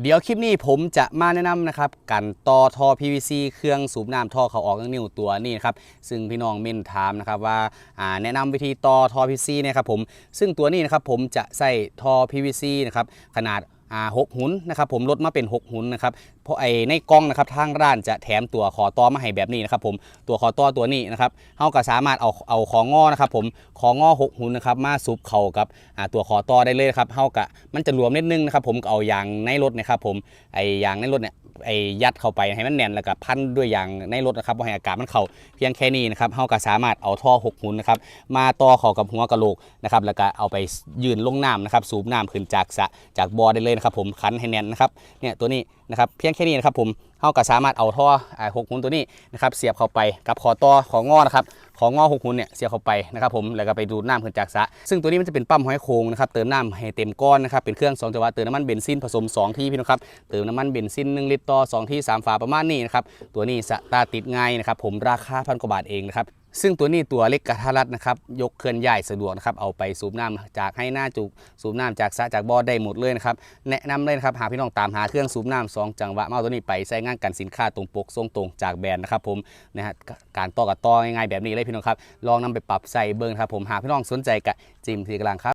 เดี๋ยวคลิปนี้ผมจะมาแนะนำนะครับการต่อท่อ PVC เครื่องสูบน้ำท่อเขาออกทั้งนิ้วตัวนี้นะครับซึ่งพี่น้องเม่นถามนะครับว่าแนะนำวิธีต่อท่อ PVC นะครับผมซึ่งตัวนี้นะครับผมจะใส่ท่อ PVC นะครับขนาด หกหุนนะครับผมลดมาเป็น 6 หุนนะครับเพราะไอในกล้องนะครับทางร้านจะแถมตัวขอต่อมาให้แบบนี้นะครับผมตัวขอต่อตัวนี้นะครับเราก็สามารถเอาเอาของงอนะครับผมของงอหกหุนนะครับมาซุปเข้ากับตัวขอต่อได้เลยครับเฮากะมันจะรวมนิดนึงนะครับผมเอายางในรถนะครับผมไอยางในรถเนี่ยไอยัดเข้าไปให้มันแน่นแล้วก็พันด้วยยางในรถนะครับบ่ให้อากาศมันเข้าเพียงแค่นี้นะครับเฮาก็สามารถเอาท่อหกหุนนะครับมาต่อเข้ากับหัวกะโหลกนะครับแล้วก็เอาไปยืนลงน้ำนะครับสูบน้ำขึ้นจากสะจากบ่อได้เลยนะครับผมคันให้แน่นนะครับเนี่ยตัวนี้นะครับเพียงแค่นี้นะครับผมเฮาก็สามารถเอาท่อหกหุนตัวนี้นะครับเสียบเข้าไปกับขอต่อของงอนะครับของงอหกหุนเนี่ยเสียบเข้าไปนะครับผมแล้วก็ไปดูดน้ำขึ้นจากสระซึ่งตัวนี้มันจะเป็นปั๊มห้อยโค้งนะครับเติมน้ำให้เต็มก้อนนะครับเป็นเครื่อง2จังหวะเติมน้ำมันเบนซินผสม 2 ที่พี่น้องครับเติมน้ำมันเบนซิน1ลิตรต่อ2ที่3ฝาประมาณนี้นะครับตัวนี้สตาติดง่ายนะครับผมราคาพันกว่าบาทเองนะครับ ซึ่งตัวนี้ตัวเล็กกระทัดรัดนะครับ ยกเคลื่อนย้ายสะดวกนะครับ เอาไปสูบน้ำจากให้หน้าจุกสูบน้ำจากสะจากบ่อได้หมดเลยนะครับ แนะนำเลยนะครับ หากพี่น้องตามหาเครื่องสูบน้ำสองจังหวะมาเอาตัวนี้ไปใช้งานกันสินค้าตรงปกทรงตรงจากแบรนด์นะครับผมนะฮะการต่อกับต่อง่ายๆแบบนี้เลยพี่น้องครับ ลองนำไปปรับใส่เบิ้งครับผมหากพี่น้องสนใจกะจิมทีกลางครับ